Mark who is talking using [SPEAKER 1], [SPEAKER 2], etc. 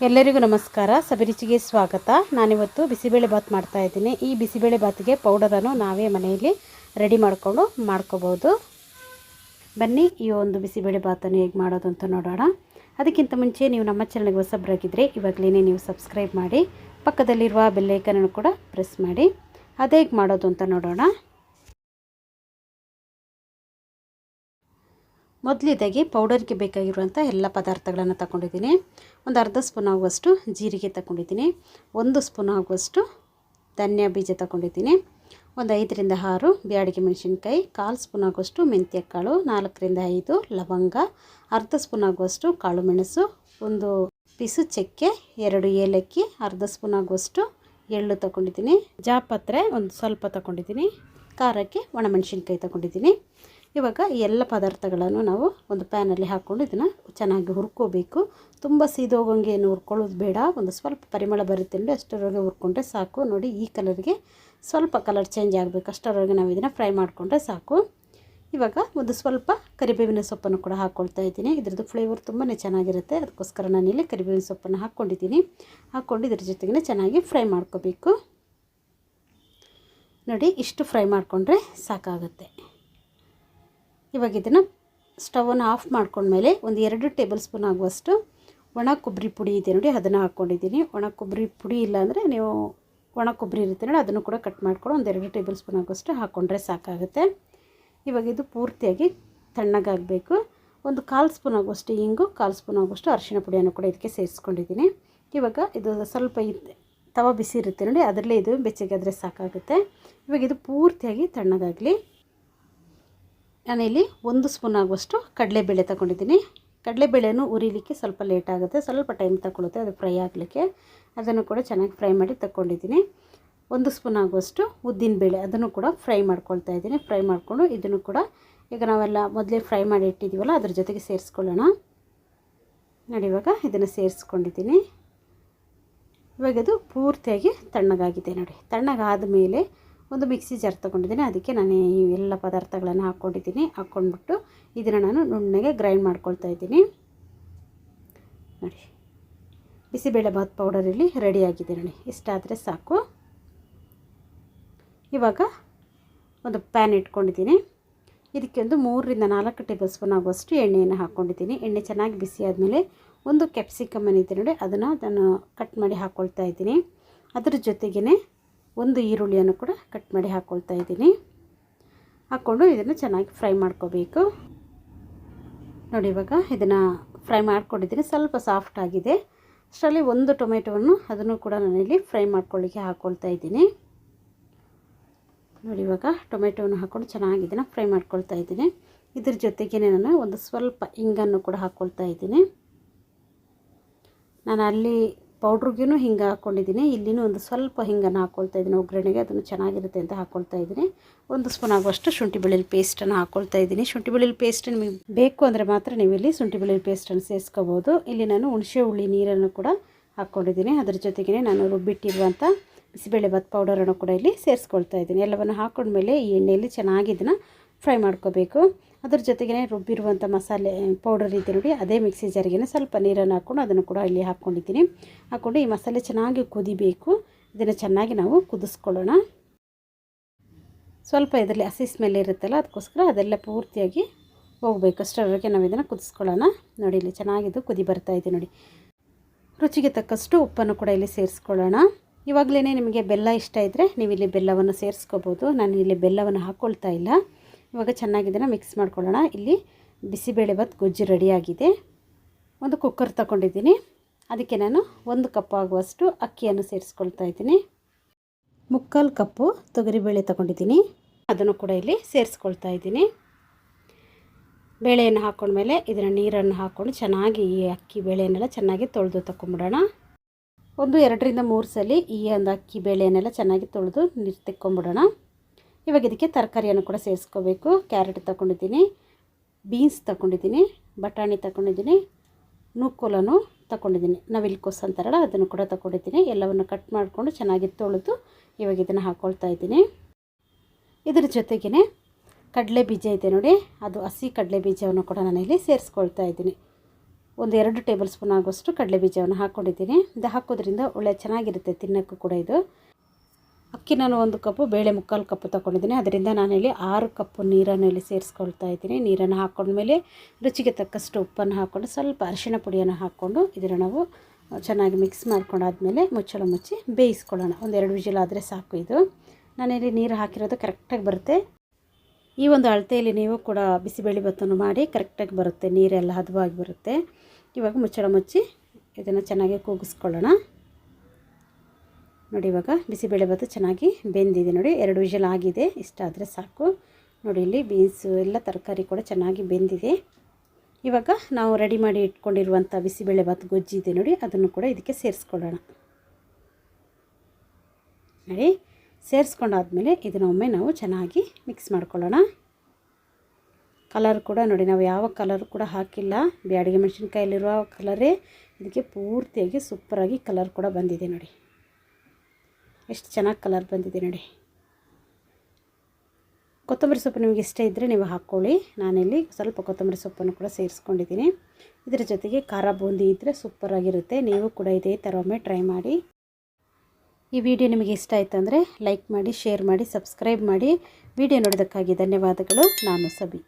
[SPEAKER 1] ಎಲ್ಲರಿಗೂ ನಮಸ್ಕಾರ. ಸಬಿರುಚಿಗೆ ಸ್ವಾಗತ. ನಾನಿವತ್ತು ಬಿಸಿಬೇಳೆ ಬಾತ್ ಮಾಡ್ತಾ ಇದ್ದೀನಿ. ಈ ಬಿಸಿಬೇಳೆ ಬಾತಿಗೆ ಪೌಡರನ್ನು ನಾವೇ ಮನೆಯಲ್ಲಿ ರೆಡಿ ಮಾಡಿಕೊಂಡು ಮಾಡ್ಕೋಬೋದು. ಬನ್ನಿ, ಈ ಒಂದು ಬಿಸಿಬೇಳೆ ಬಾತನ್ನು ಹೇಗೆ ಮಾಡೋದು ಅಂತ ನೋಡೋಣ. ಅದಕ್ಕಿಂತ ಮುಂಚೆ ನೀವು ನಮ್ಮ ಚಾನಲ್ಗೆ ಹೊಸಬ್ರಾಗಿದ್ದರೆ ಇವಾಗಲೇ ನೀವು ಸಬ್ಸ್ಕ್ರೈಬ್ ಮಾಡಿ, ಪಕ್ಕದಲ್ಲಿರುವ ಬೆಲ್ಲೈಕನನ್ನು ಕೂಡ ಪ್ರೆಸ್ ಮಾಡಿ. ಅದೇ ಹೇಗೆ ಮಾಡೋದು ಅಂತ ನೋಡೋಣ. ಮೊದಲಿದಾಗಿ ಪೌಡರ್ಗೆ ಬೇಕಾಗಿರುವಂಥ ಎಲ್ಲ ಪದಾರ್ಥಗಳನ್ನು ತಗೊಂಡಿದ್ದೀನಿ. ಒಂದು ಅರ್ಧ ಸ್ಪೂನ್ ಆಗುವಷ್ಟು ಜೀರಿಗೆ ತಗೊಂಡಿದ್ದೀನಿ. ಒಂದು ಸ್ಪೂನ್ ಆಗುವಷ್ಟು ಧನ್ಯ ಬೀಜ ತಗೊಂಡಿದ್ದೀನಿ. ಒಂದು ಐದರಿಂದ ಆರು ಬ್ಯಾಡಿಗೆ ಮೆಣಸಿನ್ಕಾಯಿ, ಕಾಲು ಸ್ಪೂನ್ ಆಗುವಷ್ಟು ಮೆಂತ್ಯ ಕಾಳು ನಾಲ್ಕರಿಂದ ಐದು ಲವಂಗ, ಅರ್ಧ ಸ್ಪೂನ್ ಆಗುವಷ್ಟು ಕಾಳು ಮೆಣಸು, ಒಂದು ಪೀಸು ಚಕ್ಕೆ, ಎರಡು ಏಲಕ್ಕಿ, ಅರ್ಧ ಸ್ಪೂನ್ ಆಗುವಷ್ಟು ಎಳ್ಳು ತಗೊಂಡಿದ್ದೀನಿ. ಜಾಪತ್ರೆ ಒಂದು ಸ್ವಲ್ಪ ತಗೊಂಡಿದ್ದೀನಿ. ಖಾರಕ್ಕೆ ಒಣಮೆಣಸಿನ್ಕಾಯಿ ತಗೊಂಡಿದ್ದೀನಿ. ಇವಾಗ ಎಲ್ಲ ಪದಾರ್ಥಗಳನ್ನು ನಾವು ಒಂದು ಪ್ಯಾನಲ್ಲಿ ಹಾಕ್ಕೊಂಡು ಇದನ್ನು ಚೆನ್ನಾಗಿ ಹುರ್ಕೋಬೇಕು. ತುಂಬ ಸೀದೋಗಂಗೆ ಏನು ಹುರ್ಕೊಳ್ಳೋದು ಬೇಡ. ಒಂದು ಸ್ವಲ್ಪ ಪರಿಮಳ ಬರುತ್ತೆ ಅಷ್ಟರೊಳಗೆ ಹುರ್ಕೊಂಡ್ರೆ ಸಾಕು. ನೋಡಿ ಈ ಕಲರ್ಗೆ ಸ್ವಲ್ಪ ಕಲರ್ ಚೇಂಜ್ ಆಗಬೇಕು. ಅಷ್ಟರವರೆಗೆ ನಾವು ಇದನ್ನು ಫ್ರೈ ಮಾಡಿಕೊಂಡ್ರೆ ಸಾಕು. ಇವಾಗ ಒಂದು ಸ್ವಲ್ಪ ಕರಿಬೇವಿನ ಸೊಪ್ಪನ್ನು ಕೂಡ ಹಾಕ್ಕೊಳ್ತಾ ಇದ್ದೀನಿ. ಇದರದ್ದು ಫ್ಲೇವರ್ ತುಂಬಾ ಚೆನ್ನಾಗಿರುತ್ತೆ. ಅದಕ್ಕೋಸ್ಕರ ನಾನಿಲ್ಲಿ ಕರಿಬೇವಿನ ಸೊಪ್ಪನ್ನು ಹಾಕ್ಕೊಂಡಿದ್ದೀನಿ ಹಾಕ್ಕೊಂಡು ಇದ್ರ ಜೊತೆಗೆ ಚೆನ್ನಾಗಿ ಫ್ರೈ ಮಾಡ್ಕೋಬೇಕು. ನೋಡಿ ಇಷ್ಟು ಫ್ರೈ ಮಾಡಿಕೊಂಡ್ರೆ ಸಾಕಾಗುತ್ತೆ. ಇವಾಗ ಇದನ್ನು ಸ್ಟವನ್ನು ಆಫ್ ಮಾಡ್ಕೊಂಡ್ಮೇಲೆ ಒಂದು ಎರಡು ಟೇಬಲ್ ಸ್ಪೂನ್ ಆಗುವಷ್ಟು ಒಣ ಕೊಬ್ಬರಿ ಪುಡಿ ಇದೆ ನೋಡಿ, ಅದನ್ನು ಹಾಕ್ಕೊಂಡಿದ್ದೀನಿ ಒಣ ಕೊಬ್ಬರಿ ಪುಡಿ ಇಲ್ಲ ಅಂದರೆ ನೀವು ಒಣ ಕೊಬ್ಬರಿ ಇರುತ್ತೆ ನೋಡಿ, ಅದನ್ನು ಕೂಡ ಕಟ್ ಮಾಡ್ಕೊಂಡು ಎರಡು ಟೇಬಲ್ ಸ್ಪೂನ್ ಆಗುವಷ್ಟು ಹಾಕ್ಕೊಂಡ್ರೆ ಸಾಕಾಗುತ್ತೆ. ಇವಾಗ ಇದು ಪೂರ್ತಿಯಾಗಿ ತಣ್ಣಗಾಗಬೇಕು. ಒಂದು ಕಾಲು ಸ್ಪೂನ್ ಆಗುವಷ್ಟು ಹಿಂಗು ಕಾಲು ಸ್ಪೂನ್ ಆಗುವಷ್ಟು ಅರಿಶಿಣ ಪುಡಿಯನ್ನು ಕೂಡ ಇದಕ್ಕೆ ಸೇರಿಸ್ಕೊಂಡಿದ್ದೀನಿ. ಇವಾಗ ಇದು ಸ್ವಲ್ಪ ತವ ಬಿಸಿ ಇರುತ್ತೆ ನೋಡಿ, ಅದರಲ್ಲೇ ಇದು ಬೆಚ್ಚಗಾದರೆ ಸಾಕಾಗುತ್ತೆ. ಇವಾಗ ಇದು ಪೂರ್ತಿಯಾಗಿ ತಣ್ಣಗಾಗಲಿ. ನಾನಿಲ್ಲಿ ಒಂದು ಸ್ಪೂನ್ ಆಗುವಷ್ಟು ಕಡಲೆಬೇಳೆ ತಗೊಂಡಿದ್ದೀನಿ. ಕಡಲೆಬೇಳೆನೂ ಉರಿಲಿಕ್ಕೆ ಸ್ವಲ್ಪ ಲೇಟ್ ಆಗುತ್ತೆ. ಸ್ವಲ್ಪ ಟೈಮ್ ತಗೊಳುತ್ತೆ. ಅದು ಫ್ರೈ ಆಗಲಿಕ್ಕೆ. ಅದನ್ನು ಕೂಡ ಚೆನ್ನಾಗಿ ಫ್ರೈ ಮಾಡಿ ತಗೊಂಡಿದ್ದೀನಿ. ಒಂದು ಸ್ಪೂನ್ ಆಗುವಷ್ಟು ಉದ್ದಿನಬೇಳೆ ಅದನ್ನು ಕೂಡ ಫ್ರೈ ಮಾಡ್ಕೊಳ್ತಾ ಇದ್ದೀನಿ. ಫ್ರೈ ಮಾಡಿಕೊಂಡು ಇದನ್ನು ಕೂಡ ಈಗ ನಾವೆಲ್ಲ ಮೊದಲೇ ಫ್ರೈ ಮಾಡಿ ಇಟ್ಟಿದ್ದೀವಲ್ಲ ಅದ್ರ ಜೊತೆಗೆ ಸೇರಿಸ್ಕೊಳ್ಳೋಣ. ನೋಡಿ, ಇವಾಗ ಇದನ್ನು ಸೇರಿಸ್ಕೊಂಡಿದ್ದೀನಿ. ಇವಾಗ ಅದು ಪೂರ್ತಿಯಾಗಿ ತಣ್ಣಗಾಗಿದೆ ನೋಡಿ. ತಣ್ಣಗಾದ ಮೇಲೆ ಒಂದು ಮಿಕ್ಸಿ ಜಾರ್ ತೊಗೊಂಡಿದ್ದೀನಿ. ಅದಕ್ಕೆ ನಾನು ಈ ಎಲ್ಲ ಪದಾರ್ಥಗಳನ್ನು ಹಾಕ್ಕೊಂಡಿದ್ದೀನಿ. ಹಾಕ್ಕೊಂಡ್ಬಿಟ್ಟು ಇದನ್ನು ನಾನು ನುಣ್ಣಗೆ ಗ್ರೈಂಡ್ ಮಾಡ್ಕೊಳ್ತಾ ಇದ್ದೀನಿ. ನೋಡಿ. ಬಿಸಿಬೇಳೆ ಬಾತ್ ಪೌಡರ್ ಇಲ್ಲಿ ರೆಡಿಯಾಗಿದೆ ನೋಡಿ. ಇಷ್ಟಾದರೆ ಸಾಕು. ಇವಾಗ ಒಂದು ಪ್ಯಾನ್ ಇಟ್ಕೊಂಡಿದ್ದೀನಿ. ಇದಕ್ಕೆ ಒಂದು ಮೂರರಿಂದ ನಾಲ್ಕು ಟೇಬಲ್ ಸ್ಪೂನ್ ಆಗುವಷ್ಟು ಎಣ್ಣೆಯನ್ನು ಹಾಕ್ಕೊಂಡಿದ್ದೀನಿ. ಎಣ್ಣೆ ಚೆನ್ನಾಗಿ ಬಿಸಿ ಆದಮೇಲೆ ಒಂದು ಕ್ಯಾಪ್ಸಿಕಮ್ ಏನಿದೆ ನೋಡಿ, ಅದನ್ನು ನಾನು ಕಟ್ ಮಾಡಿ ಹಾಕ್ಕೊಳ್ತಾ ಇದ್ದೀನಿ. ಅದರ ಜೊತೆಗೇ ಒಂದು ಈರುಳ್ಳಿಯನ್ನು ಕೂಡ ಕಟ್ ಮಾಡಿ ಹಾಕ್ಕೊಳ್ತಾ ಇದ್ದೀನಿ. ಹಾಕ್ಕೊಂಡು ಇದನ್ನು ಚೆನ್ನಾಗಿ ಫ್ರೈ ಮಾಡ್ಕೋಬೇಕು. ನೋಡಿ ಇವಾಗ ಇದನ್ನು ಫ್ರೈ ಮಾಡ್ಕೊಂಡಿದ್ದೀನಿ. ಸ್ವಲ್ಪ ಸಾಫ್ಟ್ ಆಗಿದೆ. ಅಷ್ಟರಲ್ಲಿ ಒಂದು ಟೊಮೆಟೊವನ್ನು ಅದನ್ನು ಕೂಡ ನಾನಿಲ್ಲಿ ಫ್ರೈ ಮಾಡ್ಕೊಳ್ಳಿಕ್ಕೆ ಹಾಕ್ಕೊಳ್ತಾ ಇದ್ದೀನಿ. ನೋಡಿ ಇವಾಗ ಟೊಮೆಟೊವನ್ನು ಹಾಕ್ಕೊಂಡು ಚೆನ್ನಾಗಿ ಇದನ್ನು ಫ್ರೈ ಮಾಡ್ಕೊಳ್ತಾ ಇದ್ದೀನಿ. ಇದ್ರ ಜೊತೆಗೇ ನಾನು ಒಂದು ಸ್ವಲ್ಪ ಇಂಗನ್ನು ಕೂಡ ಹಾಕ್ಕೊಳ್ತಾ ಇದ್ದೀನಿ. ನಾನು ಅಲ್ಲಿ ಪೌಡ್ರಿಗೂ ಹಿಂಗೆ ಹಾಕ್ಕೊಂಡಿದ್ದೀನಿ ಇಲ್ಲಿನೂ ಒಂದು ಸ್ವಲ್ಪ ಹಿಂಗನ್ನು ಹಾಕ್ಕೊಳ್ತಾ ಇದ್ದೀನಿ. ಒಗ್ಗರಣೆಗೆ ಅದನ್ನು ಚೆನ್ನಾಗಿರುತ್ತೆ ಅಂತ ಹಾಕ್ಕೊಳ್ತಾ ಇದ್ದೀನಿ. ಒಂದು ಸ್ಪೂನ್ ಆಗುವಷ್ಟು ಶುಂಠಿ ಬೆಳ್ಳುಳ್ಳಿ ಪೇಸ್ಟನ್ನು ಹಾಕ್ಕೊಳ್ತಾ ಇದ್ದೀನಿ. ಶುಂಠಿ ಬೆಳ್ಳುಳ್ಳಿ ಪೇಸ್ಟ್ ನಿಮಗೆ ಬೇಕು ಅಂದರೆ ಮಾತ್ರ ನೀವು ಇಲ್ಲಿ ಶುಂಠಿ ಬೆಳ್ಳುಳ್ಳಿ ಪೇಸ್ಟನ್ನು ಸೇರಿಸ್ಕೋಬೋದು. ಇಲ್ಲಿ ನಾನು ಹುಣಸೆ ಹುಳಿ ನೀರನ್ನು ಕೂಡ ಹಾಕ್ಕೊಂಡಿದ್ದೀನಿ ಅದ್ರ ಜೊತೆಗೆ ನಾನು ರುಬ್ಬಿಟ್ಟಿರುವಂಥ ಬಿಸಿಬೇಳೆ ಭಾತ್ ಪೌಡರನ್ನು ಕೂಡ ಇಲ್ಲಿ ಸೇರಿಸ್ಕೊಳ್ತಾ ಇದ್ದೀನಿ. ಎಲ್ಲವನ್ನು ಹಾಕೊಂಡ್ಮೇಲೆ ಈ ಎಣ್ಣೆಯಲ್ಲಿ ಚೆನ್ನಾಗಿ ಇದನ್ನು ಫ್ರೈ ಮಾಡ್ಕೋಬೇಕು. ಅದ್ರ ಜೊತೆಗೇ ರುಬ್ಬಿರುವಂಥ ಮಸಾಲೆ ಪೌಡರ್ ಇದೆ ನೋಡಿ, ಅದೇ ಮಿಕ್ಸಿ ಜಾರಿಗೆ ಸ್ವಲ್ಪ ನೀರನ್ನು ಹಾಕ್ಕೊಂಡು ಅದನ್ನು ಕೂಡ ಇಲ್ಲಿ ಹಾಕ್ಕೊಂಡಿದ್ದೀನಿ ಹಾಕ್ಕೊಂಡು ಈ ಮಸಾಲೆ ಚೆನ್ನಾಗಿ ಕುದಿಬೇಕು. ಇದನ್ನು ಚೆನ್ನಾಗಿ ನಾವು ಕುದಿಸ್ಕೊಳ್ಳೋಣ. ಸ್ವಲ್ಪ ಇದರಲ್ಲಿ ಹಸಿ ಸ್ಮೆಲ್ ಇರುತ್ತಲ್ಲ, ಅದಕ್ಕೋಸ್ಕರ ಅದೆಲ್ಲ ಪೂರ್ತಿಯಾಗಿ ಹೋಗಬೇಕು. ಅಷ್ಟರವರೆಗೆ ನಾವು ಇದನ್ನು ಕುದಿಸ್ಕೊಳ್ಳೋಣ. ನೋಡಿ, ಇಲ್ಲಿ ಚೆನ್ನಾಗಿದ್ದು ಕುದಿ ಬರ್ತಾ ಇದೆ ನೋಡಿ. ರುಚಿಗೆ ತಕ್ಕಷ್ಟು ಉಪ್ಪನ್ನು ಕೂಡ ಇಲ್ಲಿ ಸೇರಿಸ್ಕೊಳ್ಳೋಣ. ಇವಾಗಲೇ ನಿಮಗೆ ಬೆಲ್ಲ ಇಷ್ಟ ಇದ್ದರೆ ನೀವು ಇಲ್ಲಿ ಬೆಲ್ಲವನ್ನು ಸೇರಿಸ್ಕೋಬೋದು. ನಾನು ಇಲ್ಲಿ ಬೆಲ್ಲವನ್ನು ಹಾಕ್ಕೊಳ್ತಾ ಇಲ್ಲ. ಇವಾಗ ಚೆನ್ನಾಗಿದ್ದನ್ನು ಮಿಕ್ಸ್ ಮಾಡ್ಕೊಳ್ಳೋಣ. ಇಲ್ಲಿ ಬಿಸಿಬೇಳೆ ಭಾತ್ ಗೊಜ್ಜು ರೆಡಿಯಾಗಿದೆ ಒಂದು ಕುಕ್ಕರ್ ತಗೊಂಡಿದ್ದೀನಿ. ಅದಕ್ಕೆ ನಾನು ಒಂದು ಕಪ್ ಆಗುವಷ್ಟು ಅಕ್ಕಿಯನ್ನು ಸೇರಿಸ್ಕೊಳ್ತಾ ಇದ್ದೀನಿ. ಮುಕ್ಕಾಲು ಕಪ್ಪು ತೊಗರಿಬೇಳೆ ತಗೊಂಡಿದ್ದೀನಿ. ಅದನ್ನು ಕೂಡ ಇಲ್ಲಿ ಸೇರಿಸ್ಕೊಳ್ತಾ ಇದ್ದೀನಿ. ಬೇಳೆಯನ್ನು ಹಾಕ್ಕೊಂಡ್ಮೇಲೆ ಇದರ ನೀರನ್ನು ಹಾಕ್ಕೊಂಡು ಚೆನ್ನಾಗಿ ಈ ಅಕ್ಕಿ ಬೇಳೆಯನ್ನೆಲ್ಲ ಚೆನ್ನಾಗಿ ತೊಳೆದು ತಗೊಂಬಿಡೋಣ ಒಂದು ಎರಡರಿಂದ ಮೂರು ಸಲ ಈ ಒಂದು ಅಕ್ಕಿ ಬೇಳೆಯನ್ನೆಲ್ಲ ಚೆನ್ನಾಗಿ ತೊಳೆದು ನೀರು ತೆಕ್ಕೊಂಬಿಡೋಣ. ಇವಾಗ ಇದಕ್ಕೆ ತರಕಾರಿಯನ್ನು ಕೂಡ ಸೇರಿಸ್ಕೋಬೇಕು. ಕ್ಯಾರೆಟ್ ತಗೊಂಡಿದ್ದೀನಿ, ಬೀನ್ಸ್ ತಗೊಂಡಿದ್ದೀನಿ, ಬಟಾಣಿ ತಗೊಂಡಿದ್ದೀನಿ ನೂಕೋಲನ್ನು ತಗೊಂಡಿದ್ದೀನಿ. ನವಿಲ್ಕೋಸ್ ಅಂತಾರಲ್ಲ, ಅದನ್ನು ಕೂಡ ತಗೊಂಡಿದ್ದೀನಿ. ಎಲ್ಲವನ್ನು ಕಟ್ ಮಾಡಿಕೊಂಡು ಚೆನ್ನಾಗಿ ತೊಳೆದು ಇವಾಗ ಇದನ್ನು ಹಾಕ್ಕೊಳ್ತಾ ಇದ್ದೀನಿ. ಇದರ ಜೊತೆಗೇ ಕಡಲೆ ಬೀಜ ಇದೆ ನೋಡಿ, ಅದು ಹಸಿ ಕಡಲೆ ಬೀಜವನ್ನು ಕೂಡ ನಾನಿಲ್ಲಿ ಸೇರಿಸ್ಕೊಳ್ತಾ ಇದ್ದೀನಿ. ಒಂದು ಎರಡು ಟೇಬಲ್ ಸ್ಪೂನ್ ಆಗುವಷ್ಟು ಕಡಲೆ ಬೀಜವನ್ನು ಹಾಕ್ಕೊಂಡಿದ್ದೀನಿ ಇದು ಹಾಕೋದ್ರಿಂದ ಒಳ್ಳೆ ಚೆನ್ನಾಗಿರುತ್ತೆ, ತಿನ್ನೋಕ್ಕೂ ಕೂಡ ಇದು. ಅಕ್ಕಿ ನಾನು ಒಂದು ಕಪ್ಪು, ಬೇಳೆ ಮುಕ್ಕಾಲು ಕಪ್ಪು ತೊಗೊಂಡಿದ್ದೀನಿ. ಅದರಿಂದ ನಾನಿಲ್ಲಿ ಆರು ಕಪ್ಪು ನೀರನ್ನು ಇಲ್ಲಿ ಸೇರಿಸ್ಕೊಳ್ತಾ ಇದ್ದೀನಿ. ನೀರನ್ನು ಹಾಕ್ಕೊಂಡ್ಮೇಲೆ ರುಚಿಗೆ ತಕ್ಕಷ್ಟು ಉಪ್ಪನ್ನು ಹಾಕ್ಕೊಂಡು ಸ್ವಲ್ಪ ಅರಿಶಿಣ ಪುಡಿಯನ್ನು ಹಾಕ್ಕೊಂಡು ಇದನ್ನು ನಾವು ಚೆನ್ನಾಗಿ ಮಿಕ್ಸ್ ಮಾಡ್ಕೊಂಡಾದ್ಮೇಲೆ ಮುಚ್ಚಳ ಮುಚ್ಚಿ ಬೇಯಿಸ್ಕೊಳ್ಳೋಣ. ಒಂದೆರಡು ವಿಜಿಲ್ ಆದರೆ ಸಾಕು ಇದು. ನಾನಿಲ್ಲಿ ನೀರು ಹಾಕಿರೋದು ಕರೆಕ್ಟಾಗಿ ಬರುತ್ತೆ. ಈ ಒಂದು ಅಳತೆಯಲ್ಲಿ ನೀವು ಕೂಡ ಬಿಸಿಬೇಳೆ ಭತ್ತನ್ನು ಮಾಡಿ ಕರೆಕ್ಟಾಗಿ ಬರುತ್ತೆ. ನೀರೆಲ್ಲ ಹದವಾಗಿ ಬರುತ್ತೆ. ಇವಾಗ ಮುಚ್ಚಳ ಮುಚ್ಚಿ ಇದನ್ನು ಚೆನ್ನಾಗಿ ಕೂಗಿಸ್ಕೊಳ್ಳೋಣ. ನೋಡಿ ಇವಾಗ ಬಿಸಿಬೇಳೆ ಭಾತು ಚೆನ್ನಾಗಿ ಬೆಂದಿದೆ ನೋಡಿ. ಎರಡು ವಿಷಲ್ ಆಗಿದೆ. ಇಷ್ಟ ಆದರೆ ಸಾಕು. ನೋಡಿ ಇಲ್ಲಿ ಬೀನ್ಸು ಎಲ್ಲ ತರಕಾರಿ ಕೂಡ ಚೆನ್ನಾಗಿ ಬೆಂದಿದೆ. ಇವಾಗ ನಾವು ರೆಡಿ ಮಾಡಿ ಇಟ್ಕೊಂಡಿರುವಂಥ ಬಿಸಿಬೇಳೆ ಭಾತು ಗೊಜ್ಜಿದೆ ನೋಡಿ. ಅದನ್ನು ಕೂಡ ಇದಕ್ಕೆ ಸೇರಿಸ್ಕೊಳ್ಳೋಣ. ನೋಡಿ, ಸೇರಿಸ್ಕೊಂಡಾದ್ಮೇಲೆ ಇದನ್ನು ಒಮ್ಮೆ ನಾವು ಚೆನ್ನಾಗಿ ಮಿಕ್ಸ್ ಮಾಡ್ಕೊಳ್ಳೋಣ. ಕಲರ್ ಕೂಡ ನೋಡಿ, ನಾವು ಯಾವ ಕಲರ್ ಕೂಡ ಹಾಕಿಲ್ಲ. ಬ್ಯಾಡಿಗೆ ಮೆಣಸಿನ್ಕಾಯಲ್ಲಿರುವ ಕಲರೇ. ಇದಕ್ಕೆ ಪೂರ್ತಿಯಾಗಿ ಸೂಪರಾಗಿ ಕಲರ್ ಕೂಡ ಬಂದಿದೆ ನೋಡಿ. ಎಷ್ಟು ಚೆನ್ನಾಗಿ ಕಲರ್ ಬಂದಿದೆ ನೋಡಿ. ಕೊತ್ತಂಬರಿ ಸೊಪ್ಪು ನಿಮಗೆ ಇಷ್ಟ ಇದ್ದರೆ ನೀವು ಹಾಕ್ಕೊಳ್ಳಿ. ನಾನಿಲ್ಲಿ ಸ್ವಲ್ಪ ಕೊತ್ತಂಬರಿ ಸೊಪ್ಪನ್ನು ಕೂಡ ಸೇರಿಸ್ಕೊಂಡಿದ್ದೀನಿ. ಇದರ ಜೊತೆಗೆ ಖಾರ ಬೂಂದಿ ಇದ್ದರೆ ಸೂಪರಾಗಿರುತ್ತೆ ನೀವು ಕೂಡ ಇದೇ ಥರ ಒಮ್ಮೆ ಟ್ರೈ ಮಾಡಿ. ಈ ವಿಡಿಯೋ ನಿಮಗೆ ಇಷ್ಟ ಆಯಿತು ಅಂದರೆ ಲೈಕ್ ಮಾಡಿ ಶೇರ್ ಮಾಡಿ ಸಬ್ಸ್ಕ್ರೈಬ್ ಮಾಡಿ. ವಿಡಿಯೋ ನೋಡೋದಕ್ಕಾಗಿ ಧನ್ಯವಾದಗಳು. ನಾನು ಸಬಿ.